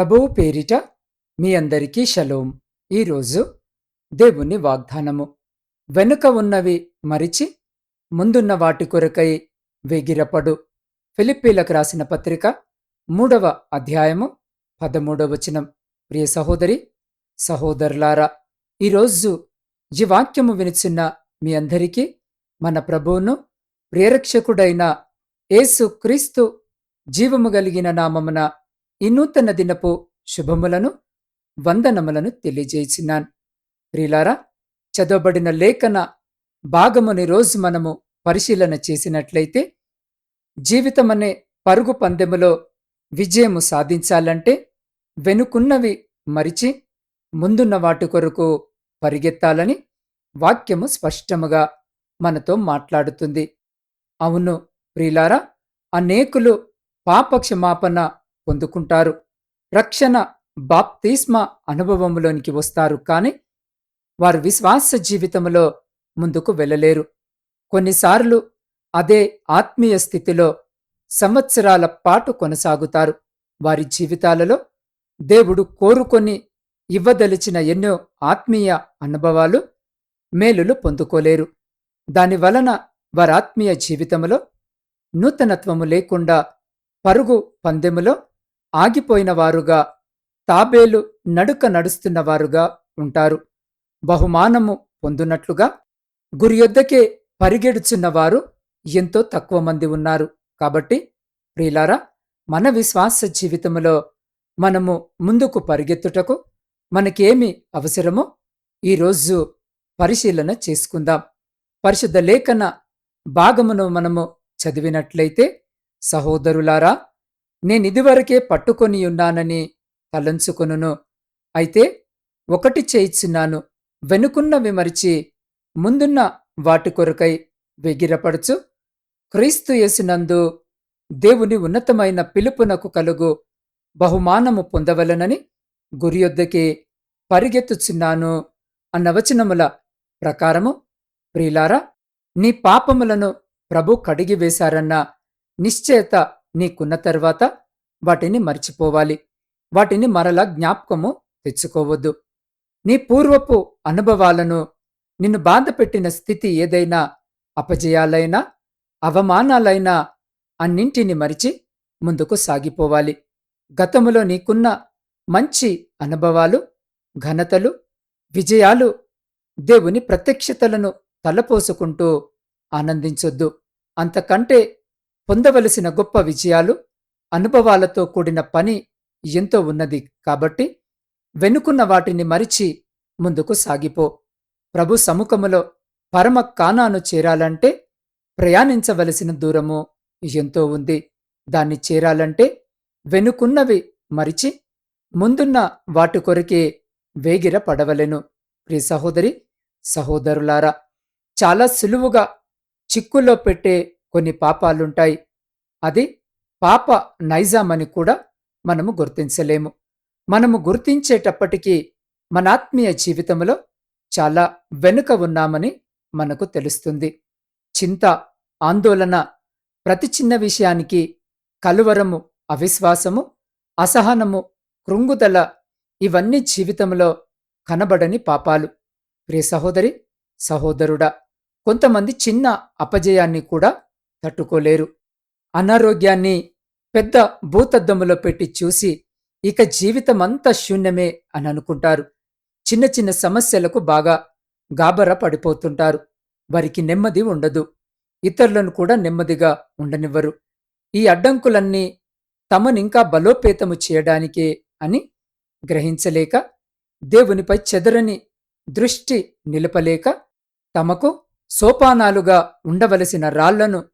ప్రభువు పేరిట మీ అందరికీ షలోం. ఈరోజు దేవుని వాగ్దానము. వెనుక ఉన్నవి మరిచి ముందున్న వాటి కొరకై వెగిరపడు. ఫిలిప్పీలకు రాసిన పత్రిక మూడవ అధ్యాయము పదమూడవ వచనం. ప్రియ సహోదరి సహోదరులారా ఈరోజు ఈ వాక్యము వినిచున్న మీ అందరికీ మన ప్రభువును ప్రేరక్షకుడైన యేసు క్రీస్తు జీవము కలిగిన నామమున ఈ నూతన దినపు శుభములను వందనములను తెలియజేసినాను. ప్రియులారా చదవబడిన లేఖన భాగముని రోజు మనము పరిశీలన చేసినట్లయితే జీవితమనే పరుగు పందెములో విజయము సాధించాలంటే వెనుకున్నవి మరిచి ముందున్న వాటి కొరకు పరిగెత్తాలని వాక్యము స్పష్టముగా మనతో మాట్లాడుతుంది. అవును ప్రియులారా అనేకులు పాపక్షమాపణ పొందుకుంటారు. రక్షణ బాప్తిస్మ అనుభవంలోనికి వస్తారు కానీ వారు విశ్వాస జీవితంలో ముందుకు వెళ్ళలేరు. కొన్నిసార్లు అదే ఆత్మీయ స్థితిలో సంవత్సరాల పాటు కొనసాగుతారు. వారి జీవితాలలో దేవుడు కోరుకొని ఇవ్వదలిచిన ఎన్నో ఆత్మీయ అనుభవాలు మేలులు పొందుకోలేరు. దానివలన వారాత్మీయ వారి ఆత్మీయ జీవితంలో నూతనత్వము లేకుండా పరుగు పందెములో ఆగిపోయినవారుగా తాబేలు నడుక నడుస్తున్నవారుగా ఉంటారు. బహుమానము పొందునట్లుగా గురియొద్దకే పరిగెడుచున్నవారు ఎంతో తక్కువ మంది ఉన్నారు. కాబట్టి ప్రియులారా మన విశ్వాస జీవితంలో మనము ముందుకు పరిగెత్తుటకు మనకేమి అవసరమో ఈరోజు పరిశీలన చేసుకుందాం. పరిశుద్ధ లేఖన భాగమును మనము చదివినట్లయితే సహోదరులారా నేనిదివరకే పట్టుకొనియున్నానని తలంచుకొనును. అయితే ఒకటి చేయిచున్నాను. వెనుకున్న విమరిచి ముందున్న వాటి కొరకై వెగిరపడుచు క్రీస్తు యేసునందు దేవుని ఉన్నతమైన పిలుపునకు కలుగు బహుమానము పొందవలనని గురియొద్దకి పరిగెత్తుచున్నాను అన్న వచనముల ప్రకారము ప్రియులారా నీ పాపములను ప్రభు కడిగివేశారన్న నిశ్చేత నీకున్న తర్వాత వాటిని మర్చిపోవాలి. వాటిని మరలా జ్ఞాపకము తెచ్చుకోవద్దు. నీ పూర్వపు అనుభవాలను నిన్ను బాధపెట్టిన స్థితి ఏదైనా అపజయాలైనా అవమానాలైనా అన్నింటిని మరిచి ముందుకు సాగిపోవాలి. గతములో నీకున్న మంచి అనుభవాలు ఘనతలు విజయాలు దేవుని ప్రత్యక్షతలను తలపోసుకుంటూ ఆనందించొద్దు. అంతకంటే పొందవలసిన గొప్ప విజయాలు అనుభవాలతో కూడిన పని ఎంతో ఉన్నది కాబట్టి వెనుకున్న వాటిని మరిచి ముందుకు సాగిపో. ప్రభు సముఖములో పరమ కానాను చేరాలంటే ప్రయాణించవలసిన దూరము ఎంతో ఉంది. దాన్ని చేరాలంటే వెనుకున్నవి మరిచి ముందున్న వాటి కొరకే వేగిర పడవలెను ప్రియ సహోదరి సహోదరులారా చాలా సులువుగా చిక్కుల్లో పెట్టే కొన్ని పాపాలుంటాయి. అది పాప నైజామని కూడా మనము గుర్తించలేము. మనము గుర్తించేటప్పటికీ మన ఆత్మీయ జీవితంలో చాలా వెనుక ఉన్నామని మనకు తెలుస్తుంది. చింత ఆందోళన ప్రతి చిన్న విషయానికి కలువరము అవిశ్వాసము అసహనము కృంగుదల ఇవన్నీ జీవితంలో కనబడని పాపాలు. ప్రియ సహోదరి సహోదరుడా కొంతమంది చిన్న అపజయాన్ని కూడా తట్టుకోలేరు. అనారోగ్యాన్ని పెద్ద భూతద్దములో పెట్టి చూసి ఇక జీవితమంతా శూన్యమే అని అనుకుంటారు. చిన్న చిన్న సమస్యలకు బాగా గాబరా పడిపోతుంటారు. వారికి నెమ్మది ఉండదు. ఇతరులను కూడా నెమ్మదిగా ఉండనివ్వరు. ఈ అడ్డంకులన్నీ తమనింకా బలోపేతము చేయడానికే అని గ్రహించలేక దేవునిపై చెదరని దృష్టి నిలపలేక తమకు సోపానాలుగా ఉండవలసిన రాళ్ళను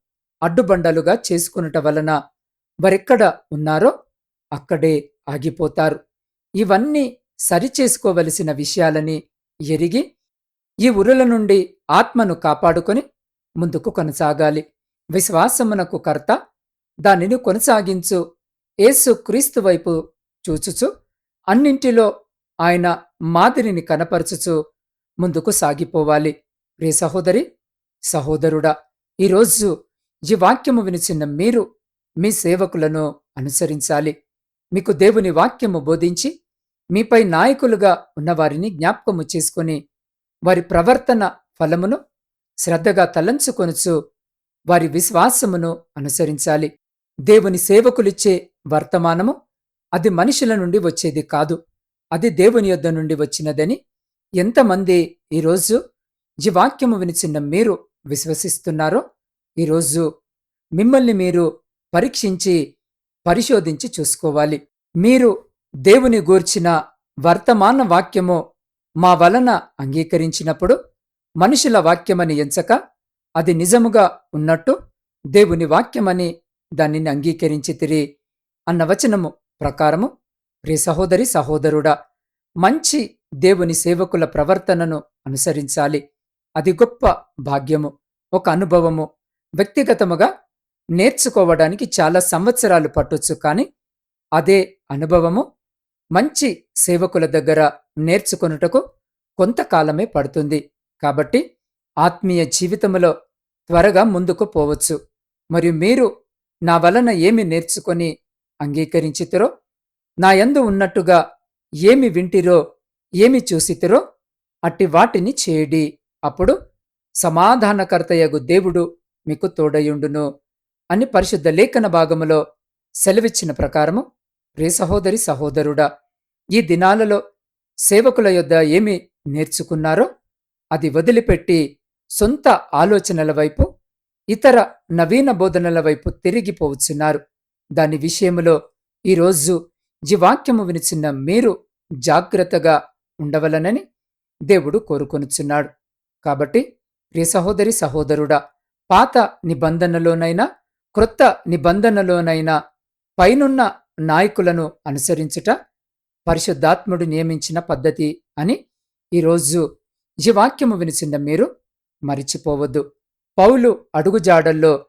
అడ్డుబండలుగా చేసుకునుట వలన వారెక్కడ ఉన్నారో అక్కడే ఆగిపోతారు. ఇవన్నీ సరిచేసుకోవలసిన విషయాలని ఎరిగి ఈ ఉరుల నుండి ఆత్మను కాపాడుకొని ముందుకు కొనసాగాలి. విశ్వాసమునకు కర్త దానిని కొనసాగించు. యేసు క్రీస్తు వైపు చూచుచు. అన్నింటిలో ఆయన మాదిరిని కనపరచుచు ముందుకు సాగిపోవాలి. ప్రియ సహోదరి సహోదరుడా ఈరోజు ఈ వాక్యము వినిచిన మీరు మీ సేవకులను అనుసరించాలి. మీకు దేవుని వాక్యము బోధించి మీపై నాయకులుగా ఉన్నవారిని జ్ఞాపకము చేసుకుని వారి ప్రవర్తన ఫలమును శ్రద్ధగా తలంచుకొనుచు వారి విశ్వాసమును అనుసరించాలి. దేవుని సేవకులిచ్చే వర్తమానము అది మనుషుల నుండి వచ్చేది కాదు. అది దేవుని యొద్ద నుండి వచ్చినదని ఎంతమంది ఈరోజు ఈ వాక్యము వినిచిన్న మీరు విశ్వసిస్తున్నారో ఈరోజు మిమ్మల్ని మీరు పరీక్షించి పరిశోధించి చూసుకోవాలి. మీరు దేవుని గూర్చిన వర్తమాన వాక్యము మా వలన అంగీకరించినప్పుడు మనుషుల వాక్యమని ఎంచక అది నిజముగా ఉన్నట్టు దేవుని వాక్యమని దానిని అంగీకరించితిరి అన్న వచనము ప్రకారము ప్రియ సహోదరి సహోదరుడా మంచి దేవుని సేవకుల ప్రవర్తనను అనుసరించాలి. అది గొప్ప భాగ్యము ఒక అనుభవము. వ్యక్తిగతముగా నేర్చుకోవడానికి చాలా సంవత్సరాలు పట్టొచ్చు కానీ అదే అనుభవము మంచి సేవకుల దగ్గర నేర్చుకొనుటకు కొంతకాలమే పడుతుంది. కాబట్టి ఆత్మీయ జీవితములో త్వరగా ముందుకు పోవచ్చు. మరియు మీరు నా వలన ఏమి నేర్చుకొని అంగీకరించితిరో నా యందు ఉన్నట్టుగా ఏమి వింటిరో ఏమి చూసితిరో అట్టి వాటిని చేయడి. అప్పుడు సమాధానకర్తయగు దేవుడు మీకు తోడయుండును అని పరిశుద్ధ లేఖన భాగములో సెలవిచ్చిన ప్రకారము ప్రియ సహోదరి సహోదరుడా ఈ దినాలలో సేవకుల యొద్ద ఏమి నేర్చుకున్నారో అది వదిలిపెట్టి సొంత ఆలోచనల వైపు ఇతర నవీన బోధనల వైపు తిరిగిపోవచ్చున్నారు దాని విషయములో ఈరోజు ఈ వాక్యము వినిచిన్న మీరు జాగ్రత్తగా ఉండవలనని దేవుడు కోరుకొనుచున్నాడు. కాబట్టి ప్రియ సహోదరి సహోదరుడా పాత నిబంధనలోనైనా క్రొత్త నిబంధనలోనైనా పైనున్న నాయకులను అనుసరించుట పరిశుద్ధాత్ముడు నియమించిన పద్ధతి అని ఈరోజు ఈ వాక్యము వినిచిన మీరు మరిచిపోవద్దు. పౌలు అడుగుజాడల్లో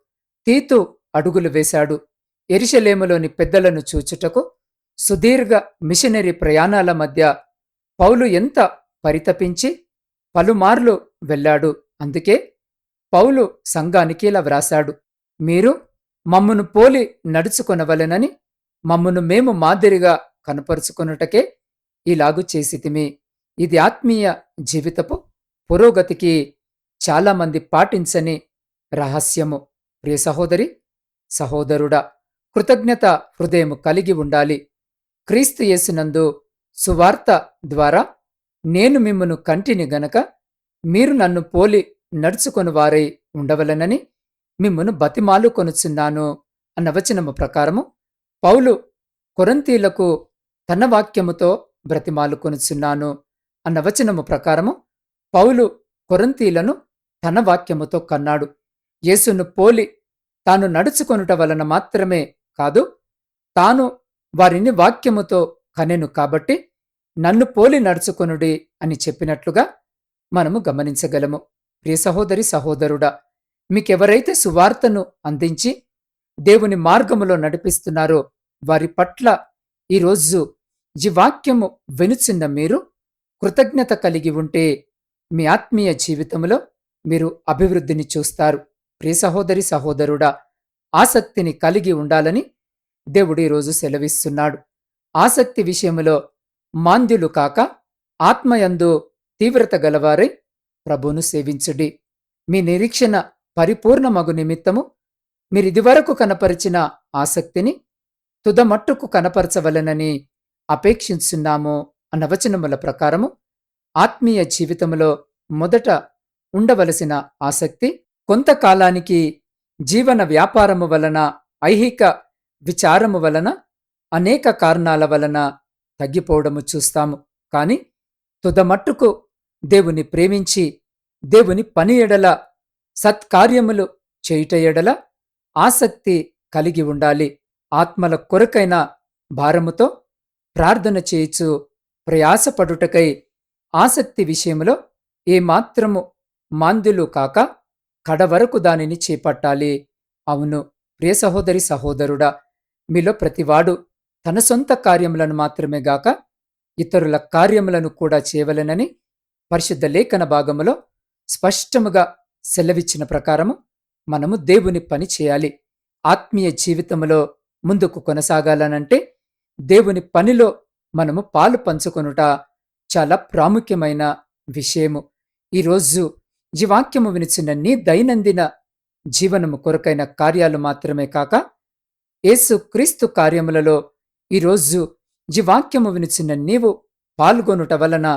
తీతు అడుగులు వేశాడు. ఎరిశలేములోని పెద్దలను చూచుటకు సుదీర్ఘ మిషనరీ ప్రయాణాల మధ్య పౌలు ఎంత పరితపించి పలుమార్లు వెళ్ళాడు. అందుకే పౌలు సంఘానికి ఇలా వ్రాశాడు మీరు మమ్మును పోలి నడుచుకొనవలెనని మమ్మును మేము మాదిరిగా కనపరుచుకొనుటకే ఇలాగు చేసితిమి. ఇది ఆత్మీయ జీవితపు పురోగతికి చాలామంది పాటించని రహస్యము. ప్రియ సహోదరి సహోదరుడా కృతజ్ఞత హృదయము కలిగి ఉండాలి. క్రీస్తు యేసునందు సువార్త ద్వారా నేను మిమ్మను కంటిని గనక మీరు నన్ను పోలి నడుచుకొని వారై ఉండవలనని మిమ్మను బతిమాలు కొనుచున్నాను అన్న వచనము ప్రకారము పౌలు కొరంతీలకు తన వాక్యముతో బ్రతిమాలు కొనుచున్నాను అన్న వచనము ప్రకారము పౌలు కొరంతీలను తన వాక్యముతో కన్నాడు. యేసును పోలి తాను నడుచుకొనుట వలన మాత్రమే కాదు తాను వారిని వాక్యముతో కనెను కాబట్టి నన్ను పోలి నడుచుకొనుడి అని చెప్పినట్లుగా మనము గమనించగలము. ప్రియ సహోదరి సహోదరుడా మీకెవరైతే సువార్తను అందించి దేవుని మార్గములో నడిపిస్తున్నారో వారి పట్ల ఈరోజు ఈ వాక్యము వెనుచిన్న మీరు కృతజ్ఞత కలిగి ఉంటే మీ ఆత్మీయ జీవితంలో మీరు అభివృద్ధిని చూస్తారు. ప్రియ సహోదరి సహోదరుడా ఆసక్తిని కలిగి ఉండాలని దేవుడు ఈరోజు సెలవిస్తున్నాడు. ఆసక్తి విషయములో మాంద్యులు కాక ఆత్మయందు తీవ్రత గలవారై ప్రభును సేవించుడి. మీ నిరీక్షణ పరిపూర్ణమగు నిమిత్తము మీరిదివరకు కనపరిచిన ఆసక్తిని తుదమట్టుకు కనపరచవలనని అపేక్షించున్నాము అన్న వచనముల ప్రకారము ఆత్మీయ జీవితములో మొదట ఉండవలసిన ఆసక్తి కొంతకాలానికి జీవన వ్యాపారము వలన ఐహిక విచారము వలన అనేక కారణాల వలన తగ్గిపోవడము చూస్తాము. కాని తుదమట్టుకు దేవుని ప్రేమించి దేవుని పని ఎడల సత్కార్యములు చేయుట ఎడల ఆసక్తి కలిగి ఉండాలి. ఆత్మల కొరకైన భారముతో ప్రార్థన చేయుచు ప్రయాసపడుటకై ఆసక్తి విషయంలో ఏమాత్రము మాంద్యులు కాక కడవరకు దానిని చేపట్టాలి. అవును ప్రియ సహోదరి సహోదరుడా మీలో ప్రతివాడు తన సొంత కార్యములను మాత్రమే గాక ఇతరుల కార్యములను కూడా చేయవలెనని పరిశుద్ధ లేఖన భాగములో స్పష్టముగా సెలవిచ్చిన ప్రకారము మనము దేవుని పని చేయాలి. ఆత్మీయ జీవితంలో ముందుకు కొనసాగాలనంటే దేవుని పనిలో మనము పాలు పంచుకొనుట చాలా ప్రాముఖ్యమైన విషయము. ఈరోజు ఈ వాక్యము వినిచిన నీ దైనందిన జీవనము కొరకైన కార్యాలు మాత్రమే కాక యేసు క్రీస్తు కార్యములలో ఈరోజు ఈ వాక్యము వినిచిన నీవు పాల్గొనుట వలన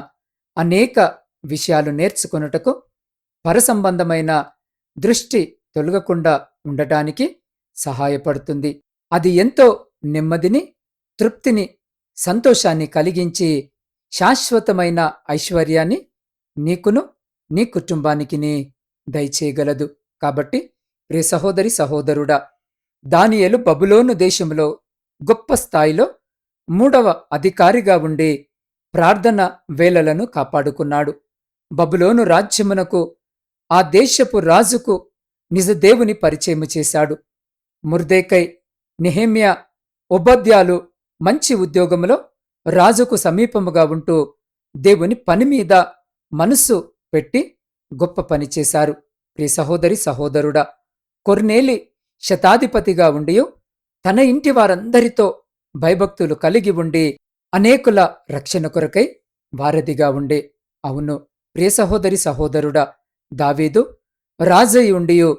అనేక విషయాలు నేర్చుకొనుటకు పరసంబంధమైన దృష్టి తొలగకుండా ఉండటానికి సహాయపడుతుంది. అది ఎంతో నెమ్మదిని తృప్తిని సంతోషాన్ని కలిగించి శాశ్వతమైన ఐశ్వర్యాన్ని నీకును నీ కుటుంబానికిని దయచేయగలదు. కాబట్టి ప్రియ సహోదరి సహోదరుడా దానియలు బబులోను దేశంలో గొప్ప స్థాయిలో మూడవ అధికారిగా ఉండి ప్రార్థన వేళలను కాపాడుకున్నాడు. బబులోను రాజ్యమునకు ఆ దేశపు రాజుకు నిజదేవుని పరిచయము చేశాడు. ముర్దేకై నెహేమియా ఉపాధ్యాలు మంచి ఉద్యోగంలో రాజుకు సమీపముగా ఉంటూ దేవుని పని మీద పెట్టి గొప్ప పని చేశారు. ప్రియ సహోదరి సహోదరుడా కొర్నేలి శతాధిపతిగా ఉండి తన ఇంటి వారందరితో భయభక్తులు కలిగి ఉండి అనేకుల రక్షణ కొరకై వారధిగా ఉండే. అవును ప్రియ సహోదరి సహోదరుడా దావీదు రాజయుండియు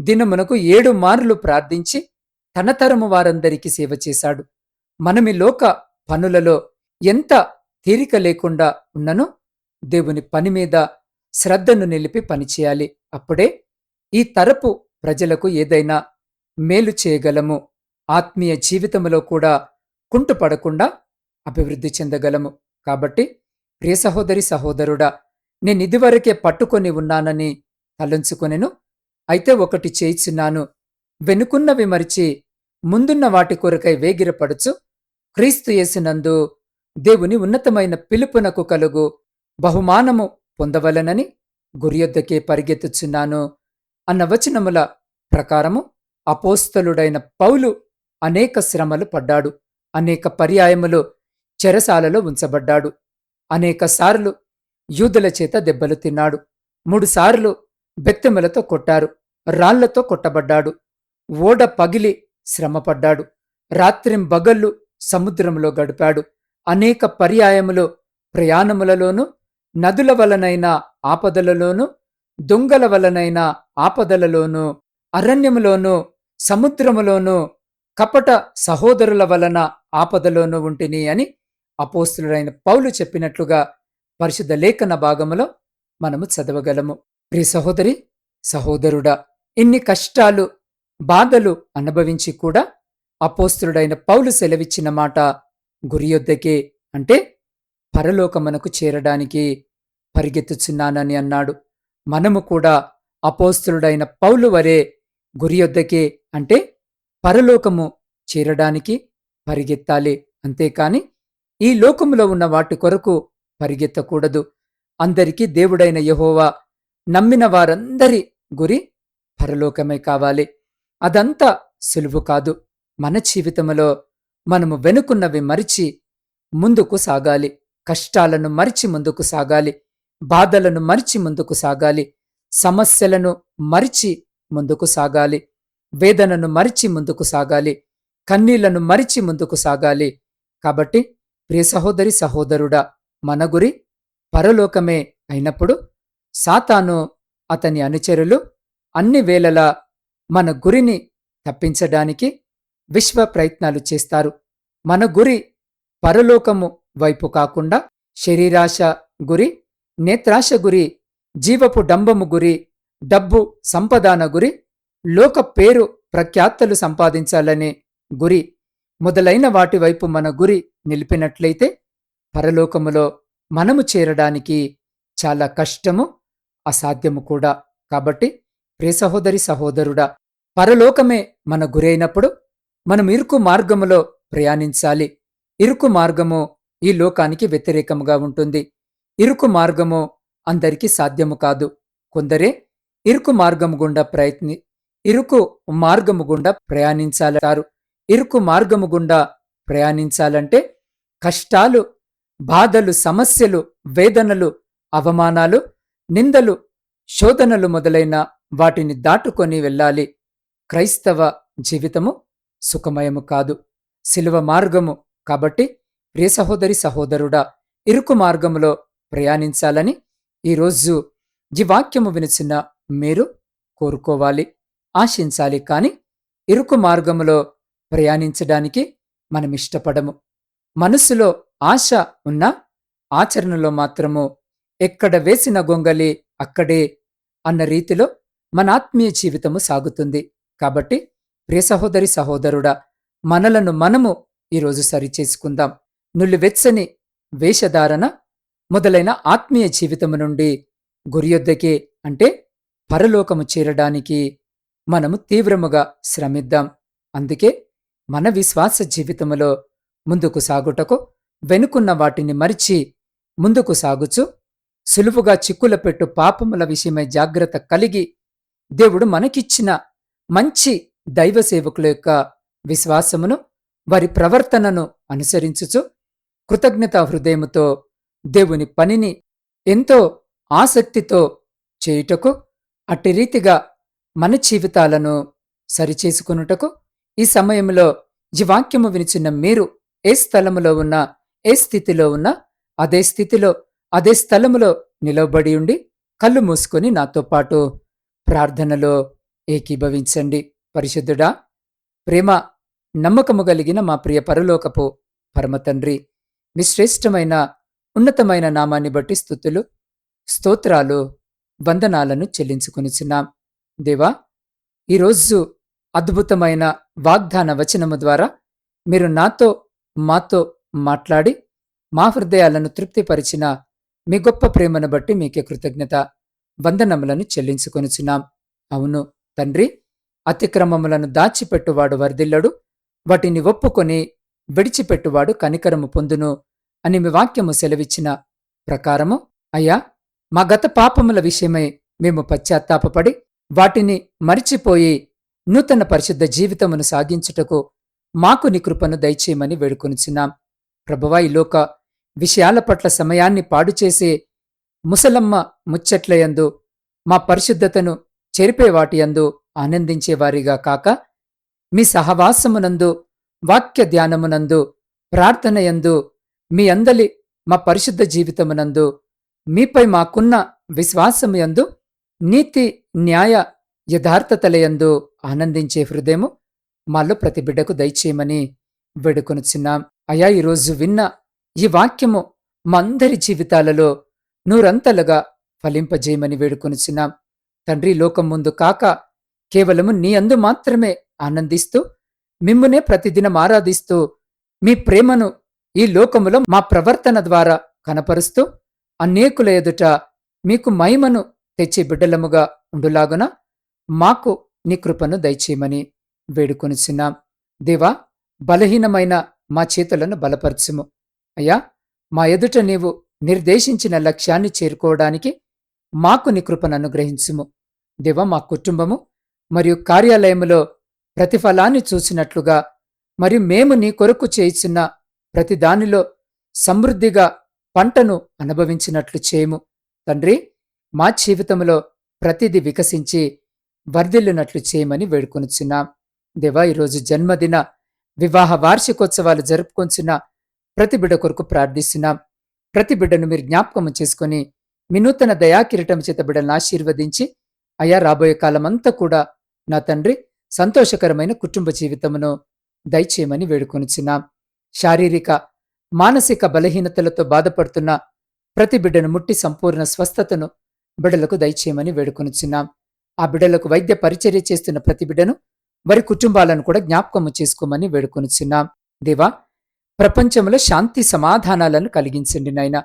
దినమునకు ఏడు మార్లు ప్రార్థించి తన తరము వారందరికీ సేవ చేశాడు. మనమి లోక పనులలో ఎంత తీరిక లేకుండా ఉన్ననో దేవుని పని మీద శ్రద్ధను నిలిపి పనిచేయాలి అప్పుడే ఈ తరపు ప్రజలకు ఏదైనా మేలు చేయగలము. ఆత్మీయ జీవితంలో కూడా కుంటుపడకుండా అభివృద్ధి చెందగలము. కాబట్టి ప్రియ సహోదరి సహోదరుడా నేను ఇదివరకే పట్టుకొని ఉన్నానని తలంచుకొనెను. అయితే ఒకటి చేయిచున్నాను. వెనుకున్నవి మరిచి ముందున్న వాటి కొరకై వేగిరపడుచు క్రీస్తు యేసునందు దేవుని ఉన్నతమైన పిలుపునకు కలుగు బహుమానము పొందవలనని గురియొద్దకే పరిగెత్తుచున్నాను అన్న వచనముల ప్రకారము అపోస్తలుడైన పౌలు అనేక శ్రమలు పడ్డాడు. అనేక పర్యాయములు చెరసాలలో ఉంచబడ్డాడు. అనేక సార్లు యూదుల చేత దెబ్బలు తిన్నాడు. మూడుసార్లు బెత్తెములతో కొట్టారు. రాళ్ళతో కొట్టబడ్డాడు. ఓడ పగిలి శ్రమపడ్డాడు. రాత్రింబగళ్ళు సముద్రంలో గడిపాడు. అనేక పర్యాయములో ప్రయాణములలోనూ నదుల వలనైన ఆపదలలోనూ దొంగల వలనైన ఆపదలలోనూ అరణ్యములోనూ సముద్రములోనూ కపట సహోదరుల వలన ఆపదలోనూ ఉంటిని అని అపోస్తులైన పౌలు చెప్పినట్లుగా పరిశుద్ధ లేఖన భాగములో మనము చదవగలము. ప్రి సహోదరి సహోదరుడా ఇన్ని కష్టాలు బాధలు అనుభవించి కూడా అపోస్తులుడైన పౌలు సెలవిచ్చిన మాట గురియొద్దకే అంటే పరలోకమునకు చేరడానికి పరిగెత్తుచున్నానని అన్నాడు. మనము కూడా అపోస్తుడైన పౌలు వరే గురియొద్దకే అంటే పరలోకము చేరడానికి పరిగెత్తాలి. అంతేకాని ఈ లోకములో ఉన్న వాటి కొరకు పరిగెత్తకూడదు. అందరికీ దేవుడైన యహోవా నమ్మిన వారందరి గురి పరలోకమే కావాలి. అదంతా సులువు కాదు. మన జీవితంలో మనము వెనుకున్నవి మరిచి ముందుకు సాగాలి. కష్టాలను మరిచి ముందుకు సాగాలి. బాధలను మరిచి ముందుకు సాగాలి. సమస్యలను మరిచి ముందుకు సాగాలి. వేదనను మరిచి ముందుకు సాగాలి. కన్నీళ్ళను మరిచి ముందుకు సాగాలి. కాబట్టి ప్రియ సహోదరి సహోదరుడా మన గురి పరలోకమే అయినప్పుడు సాతాను అతని అనుచరులు అన్ని వేళలా మన గురిని తప్పించడానికి విశ్వ ప్రయత్నాలు చేస్తారు. మన గురి పరలోకము వైపు కాకుండా శరీరాశ గురి నేత్రాశ గురి జీవపు డంబము గురి డబ్బు సంపదాన గురి లోక పేరు ప్రఖ్యాతలు సంపాదించాలనే గురి మొదలైన వాటి వైపు మన గురి నిలిపినట్లయితే పరలోకములో మనము చేరడానికి చాలా కష్టము అసాధ్యము కూడా. కాబట్టి ప్రియ సహోదరి సహోదరుడా పరలోకమే మన గురైనప్పుడు మనం ఇరుకు మార్గములో ప్రయాణించాలి. ఇరుకు మార్గము ఈ లోకానికి వ్యతిరేకముగా ఉంటుంది. ఇరుకు మార్గము అందరికీ సాధ్యము కాదు. కొందరే ఇరుకు మార్గము గుండా ప్రయత్ని ఇరుకు మార్గము గుండా ప్రయాణించాలంటారు. ఇరుకు మార్గము గుండా ప్రయాణించాలంటే కష్టాలు బాధలు సమస్యలు వేదనలు అవమానాలు నిందలు శోధనలు మొదలైన వాటిని దాటుకొని వెళ్ళాలి. క్రైస్తవ జీవితము సుఖమయము కాదు. శిలువ మార్గము కాబట్టి ప్రియ సహోదరి సహోదరుడా ఇరుకు మార్గములో ప్రయాణించాలని ఈరోజు ఈ వాక్యము వినిచిన మీరు కోరుకోవాలి ఆశించాలి కాని ఇరుకు మార్గములో ప్రయాణించడానికి మనం ఇష్టపడము ఆశ ఉన్నా ఆచరణలో మాత్రము ఎక్కడ వేసిన గొంగలి అక్కడే అన్న రీతిలో మన ఆత్మీయ జీవితము సాగుతుంది. కాబట్టి ప్రియ సహోదరి సహోదరుడా మనలను మనము ఈరోజు సరిచేసుకుందాం. నులివెచ్చని వేషధారణ మొదలైన ఆత్మీయ జీవితము నుండి గురియొద్దకే అంటే పరలోకము చేరడానికి మనము తీవ్రముగా శ్రమిద్దాం. అందుకే మన విశ్వాస జీవితములో ముందుకు సాగుటకు వెనుకున్న వాటిని మరిచి ముందుకు సాగుచు. సులువుగా చిక్కుల పెట్టు పాపముల విషయమై జాగ్రత్త కలిగి దేవుడు మనకిచ్చిన మంచి దైవ సేవకుల యొక్క విశ్వాసమును వారి ప్రవర్తనను అనుసరించుచు కృతజ్ఞత హృదయముతో దేవుని పనిని ఎంతో ఆసక్తితో చేయుటకు అట్టి రీతిగా మన జీవితాలను సరిచేసుకునుటకు ఈ సమయంలో ఈ వాక్యము వినిచిన మీరు ఏ స్థలములో ఉన్నా ఏ స్థితిలో ఉన్నా అదే స్థితిలో అదే స్థలములో నిలవబడి ఉండి కళ్ళు మూసుకొని నాతో పాటు ప్రార్థనలో ఏకీభవించండి. పరిశుద్ధుడా ప్రేమ నమ్మకము కలిగిన మా ప్రియ పరలోకపు పరమతండ్రి మీ శ్రేష్టమైన ఉన్నతమైన నామాన్ని బట్టి స్థుతులు స్తోత్రాలు వందనాలను చెల్లించుకొనిచున్నాం. దేవా ఈరోజు అద్భుతమైన వాగ్దాన వచనము ద్వారా మీరు నాతో మాతో మాట్లాడి మా హృదయాలను తృప్తిపరిచిన మీ గొప్ప ప్రేమను బట్టి మీకే కృతజ్ఞత వందనములను చెల్లించుకొనిచున్నాం. అవును తండ్రి అతిక్రమములను దాచిపెట్టువాడు వర్ధిల్లడు వాటిని ఒప్పుకొని విడిచిపెట్టువాడు కనికరము పొందును అని మీ వాక్యము సెలవిచ్చిన ప్రకారము అయ్యా మా గత పాపముల విషయమై మేము పశ్చాత్తాపపడి వాటిని మరిచిపోయి నూతన పరిశుద్ధ జీవితమును సాగించుటకు మాకు నీ కృపను దయచేయమని వేడుకొనిచున్నాం. ప్రభువా ఈ లోక విషయాల పట్ల సమయాన్ని పాడు చేసే ముసలమ్మ ముచ్చట్లయందు మా పరిశుద్ధతను చెరిపే వాటియందు ఆనందించేవారిగా కాక మీ సహవాసమునందు వాక్య ధ్యానమునందు ప్రార్థనయందు మీ అందలి మా పరిశుద్ధ జీవితమునందు మీపై మాకున్న విశ్వాసముయందు నీతి న్యాయ యథార్థతలయందు ఆనందించే హృదయము మాలో ప్రతి బిడ్డకు దయచేయమని వేడుకొనుచున్నాం. అయా ఈరోజు విన్న ఈ వాక్యము మందరి జీవితాలలో నూరంతలుగా ఫలింపజేయమని వేడుకొనుచున్నాం. తండ్రి లోకం ముందు కాక కేవలము నీ అందు మాత్రమే ఆనందిస్తూ మిమ్మునే ప్రతిదినం ఆరాధిస్తూ మీ ప్రేమను ఈ లోకములో మా ప్రవర్తన ద్వారా కనపరుస్తూ అనేకుల ఎదుట మీకు మహిమను తెచ్చే బిడ్డలముగా ఉండులాగున మాకు నీ కృపను దయచేయమని వేడుకొనిచున్నాం. దేవా బలహీనమైన మా చేతులను బలపరచుము. అయ్యా మా ఎదుట నీవు నిర్దేశించిన లక్ష్యాన్ని చేరుకోవడానికి మాకు నీ కృపను అనుగ్రహించుము. దేవా మా కుటుంబము మరియు కార్యాలయములో ప్రతిఫలాన్ని చూసినట్లుగా మరియు మేము నీ కొరకు చేయిచున్న ప్రతి దానిలో సమృద్ధిగా పంటను అనుభవించినట్లు చేయము. తండ్రి మా జీవితంలో ప్రతిది వికసించి వర్ధిల్లునట్లు చేయమని వేడుకొనుచున్నాం. దేవా ఈరోజు జన్మదిన వివాహ వార్షికోత్సవాలు జరుపుకొంచున్న ప్రతి బిడ్డ కొరకు ప్రార్థిస్తున్నాం. ప్రతి బిడ్డను మీరు జ్ఞాపకం చేసుకుని మీ నూతన దయాకిరీటం చేత బిడ్డలను ఆశీర్వదించి అయా రాబోయే కాలమంతా కూడా నా తండ్రి సంతోషకరమైన కుటుంబ జీవితమును దయచేయమని వేడుకొనిచున్నాం. శారీరక మానసిక బలహీనతలతో బాధపడుతున్న ప్రతి బిడ్డను ముట్టి సంపూర్ణ స్వస్థతను బిడ్డలకు దయచేయమని వేడుకొనిచున్నాం. ఆ బిడ్డలకు వైద్య పరిచర్య చేస్తున్న ప్రతి బిడ్డను వారి కుటుంబాలను కూడా జ్ఞాపకము చేసుకోమని వేడుకొనుచున్నాం. దేవా ప్రపంచంలో శాంతి సమాధానాలను కలిగించండి నాయన.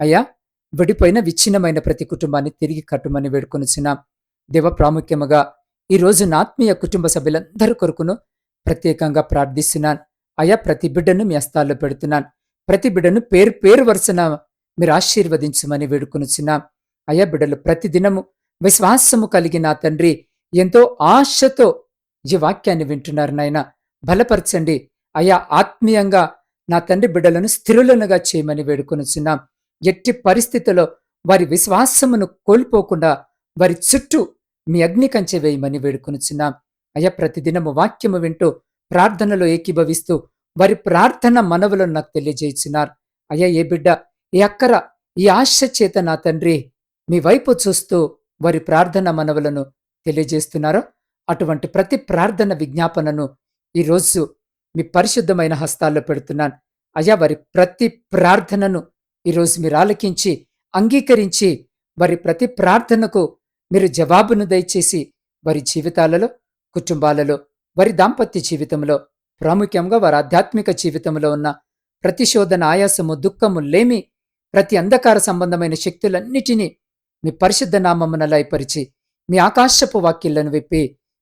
అయ్యా విడిపోయిన విచ్ఛిన్నమైన ప్రతి కుటుంబాన్ని తిరిగి కట్టుమని వేడుకొనుచున్నాం. దేవ ప్రాముఖ్యముగా ఈ రోజు నా ఆత్మీయ కుటుంబ సభ్యులందరి కొరకును ప్రత్యేకంగా ప్రార్థిస్తున్నాను. అయా ప్రతి బిడ్డను మీ అస్తాల్లో పెడుతున్నాను. ప్రతి బిడ్డను పేరు పేరు వరుసన మీరు ఆశీర్వదించమని వేడుకొనుచున్నాం. అయ్యా బిడ్డలు ప్రతిదినము విశ్వాసము కలిగిన తండ్రి ఎంతో ఆశతో ఈ వాక్యాన్ని వింటున్నారు నాయన. బలపరచండి. అయా ఆత్మీయంగా నా తండ్రి బిడ్డలను స్థిరులనుగా చేయమని వేడుకొనుచున్నాం. ఎట్టి పరిస్థితిలో వారి విశ్వాసమును కోల్పోకుండా వారి చుట్టూ మీ అగ్ని కంచె వేయమని వేడుకొనుచున్నాం. అయ్యా ప్రతిదినము వాక్యము వింటూ ప్రార్థనలో ఏకీభవిస్తూ వారి ప్రార్థన మనవులను నాకు తెలియజేస్తున్నారు అయ్యా ఏ బిడ్డ ఈ అక్కర ఈ ఆశ చేత నా తండ్రి మీ వైపు చూస్తూ వారి ప్రార్థన మనవులను తెలియజేస్తున్నారో అటువంటి ప్రతి ప్రార్థన విజ్ఞాపనను ఈరోజు మీ పరిశుద్ధమైన హస్తాల్లో పెడుతున్నాను. అయ్యా వారి ప్రతి ప్రార్థనను ఈరోజు మీరు ఆలకించి అంగీకరించి వారి ప్రతి ప్రార్థనకు మీరు జవాబును దయచేసి వారి జీవితాలలో కుటుంబాలలో వారి దాంపత్య జీవితంలో ప్రాముఖ్యంగా వారి ఆధ్యాత్మిక జీవితంలో ఉన్న ప్రతిశోధన ఆయాసము దుఃఖము లేమి ప్రతి అంధకార సంబంధమైన శక్తులన్నిటినీ మీ పరిశుద్ధ నామమున లయపరిచి మీ ఆకాశపు వాక్యలను విప్పి